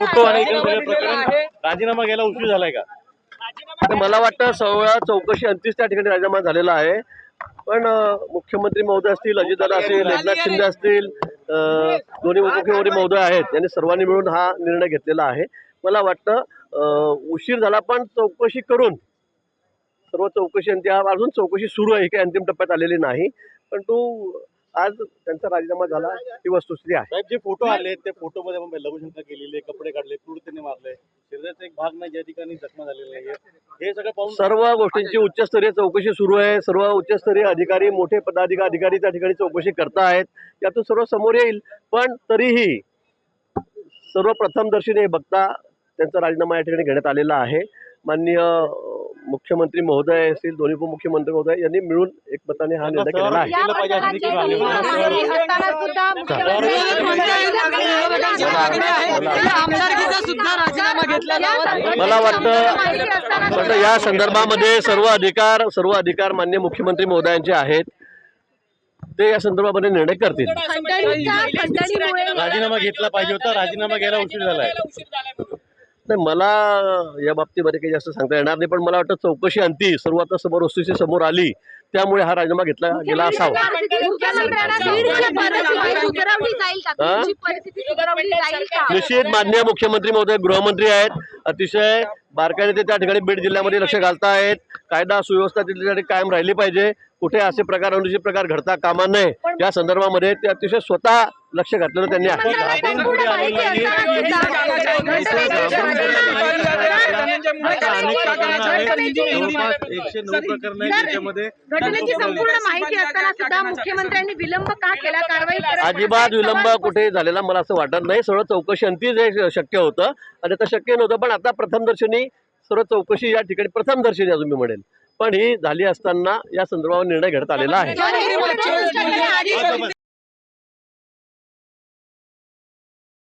Photo आणि इकडे सगळे प्रकरण? राजीनामा घ्यायला उशीर झालाय का? तर मला वाटतं सोळा चौकशी अंतिम त्या ठिकाणी राजीनामा झालेला आहे. पण मुख्यमंत्री महोदय असतील अजितदादा असतील एकनाथ शिंदे असतील अं, दोन्ही उपमुख्यमंत्री महोदय आहेत. यांनी सर्वांनी मिळून हा निर्णय घेतलेला आहे. मला वाटतं उशीर झाला पण चौकशी करून सर्व चौकशी अंती अजून चौकशी सुरू आहे. काही अंतिम टप्प्यात आलेली नाही. पण तो आज त्यांचा राजीनामा झाला ही वस्तुस्थिती आहे. साहेब जे फोटो आले त्या फोटो मध्ये आपण लघुशंका केलेली कपडे काढले क्रूर त्यांनी मारले शरीराचा एक भाग नाही ज्या ठिकाणी जखमा झालेले आहे हे सगळं पाहून सर्व गोष्टींची उच्चस्तरीय चौकशी सुरू आहे सर्व उच्चस्तरीय अधिकारी मोठे पदाधिकारी अधिकारी त्या ठिकाणी चौकशी करतायत. यातून सर्व समोर येईल पण तरीही सर्वप्रथमदर्शीने बघता त्यांचा राजीनामा या ठिकाणी घेण्यात आलेला आहे. माननीय मुख्यमंत्री महोदय असतील दोन्ही उपमुख्यमंत्री महोदय यांनी मिळून एकमताने हा निर्णय केलेला आहे. होता. मला वाटतं या संदर्भामध्ये सर्व अधिकार सर्व अधिकार मान्य मुख्यमंत्री महोदयांचे आहेत. ते या संदर्भामध्ये निर्णय करतील. राजीनामा घेतला पाहिजे होता राजीनामा घ्यायला उशीर झालाय. नाही मला या बाबतीमध्ये काही जास्त सांगता येणार नाही पण मला वाटतं चौकशी अंती सर्व आता समोर वस्तूची समोर आली त्यामुळे हा राजीनामा घेतला गेला असावा. हा? निश्चित माननीय मुख्यमंत्री महोदय गृहमंत्री आहेत. अतिशय बारकाईने ते त्या ठिकाणी बीड जिल्ह्यामध्ये लक्ष घालतायत कायदा सुव्यवस्था ठिकाणी कायम राहिली पाहिजे. कुठे असे प्रकार अनुचित प्रकार घडता कामा नये. या संदर्भामध्ये ते अतिशय स्वतः लक्ष घातलेलं त्यांनी आहे. एकशे नऊ प्रकरणं आहेत त्याच्यामध्ये घटनेची संपूर्ण माहिती असताना सुद्धा मुख्यमंत्र्यांनी विलंब का केला कारवाई करत अजिबात विलंब कुठे झालेला मला असं वाटत नाही सर्व चौकशी अंतीच हे शक्य होतं आणि आता शक्य नव्हतं पण आता प्रथमदर्शनी सर्व चौकशी या ठिकाणी प्रथमदर्शनी अजून मी म्हणेल पण ही झाली असताना या संदर्भावर निर्णय घेण्यात आलेला आहे